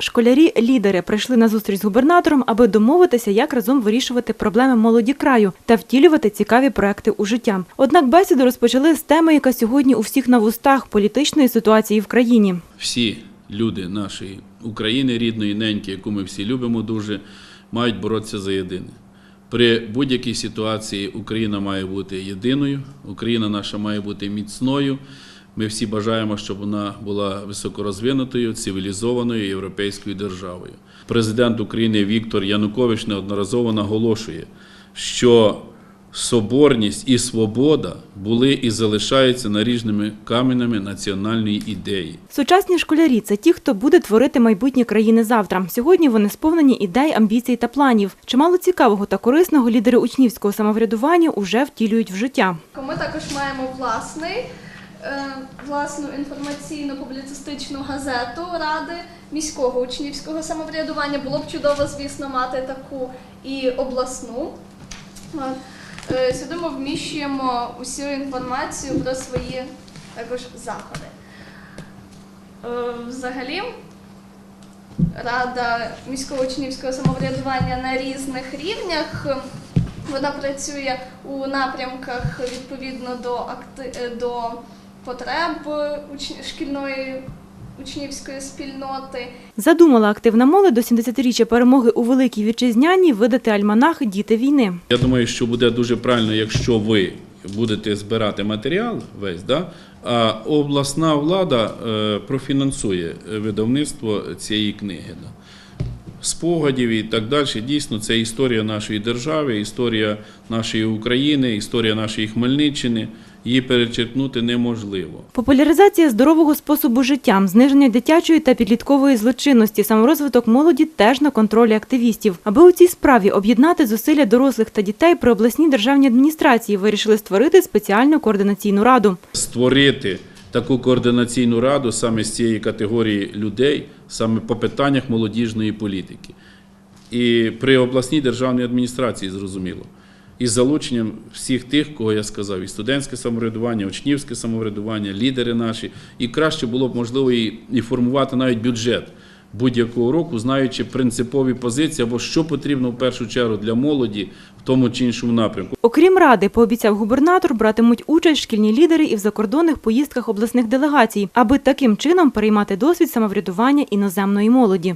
Школярі-лідери прийшли на зустріч з губернатором, аби домовитися, як разом вирішувати проблеми молоді краю та втілювати цікаві проекти у життя. Однак бесіду розпочали з теми, яка сьогодні у всіх на вустах політичної ситуації в країні. всі люди нашої України, рідної неньки, яку ми всі любимо дуже, мають боротися за єдине. При будь-якій ситуації Україна має бути єдиною, Україна наша має бути міцною. Ми всі бажаємо, щоб вона була високорозвинутою, цивілізованою європейською державою. Президент України Віктор Янукович неодноразово наголошує, що соборність і свобода були і залишаються наріжними каменями національної ідеї. Сучасні школярі це ті, хто буде творити майбутнє країни завтра. Сьогодні вони сповнені ідей, амбіцій та планів. Чимало цікавого та корисного лідери учнівського самоврядування уже втілюють в життя. Ми також маємо власний, власну інформаційно-публіцистичну газету Ради міського учнівського самоврядування. Було б чудово, звісно, мати таку і обласну. Е, Сюди ми вміщуємо усю інформацію про свої також заходи. Е, Взагалі, Рада міського учнівського самоврядування на різних рівнях. е, Вона працює у напрямках відповідно до е, до потреб уч- шкільної учнівської спільноти. Задумала активна молодь до 70-річчя перемоги у Великій Вітчизняній видати альманах Діти війни. Я думаю, що буде дуже правильно, якщо ви будете збирати матеріал весь, да? а обласна влада е, профінансує е, видавництво цієї книги. Да? Спогадів і так далі. Дійсно, це історія нашої держави, історія нашої України, історія нашої Хмельниччини. Її перечеркнути неможливо. Популяризація здорового способу життя, зниження дитячої та підліткової злочинності, саморозвиток молоді теж на контролі активістів. Аби у цій справі об'єднати зусилля дорослих та дітей при обласній державній адміністрації вирішили створити спеціальну координаційну раду. створити таку координаційну раду саме з цієї категорії людей, саме по питаннях молодіжної політики. І при обласній державній адміністрації, зрозуміло. Із залученням всіх тих, кого я сказав, і студентське самоврядування, учнівське самоврядування, лідери наші. І краще було б можливо і, формувати навіть бюджет будь-якого року, знаючи принципові позиції або що потрібно в першу чергу для молоді в тому чи іншому напрямку. Окрім ради, пообіцяв губернатор, братимуть участь шкільні лідери і в закордонних поїздках обласних делегацій, аби таким чином переймати досвід самоврядування іноземної молоді.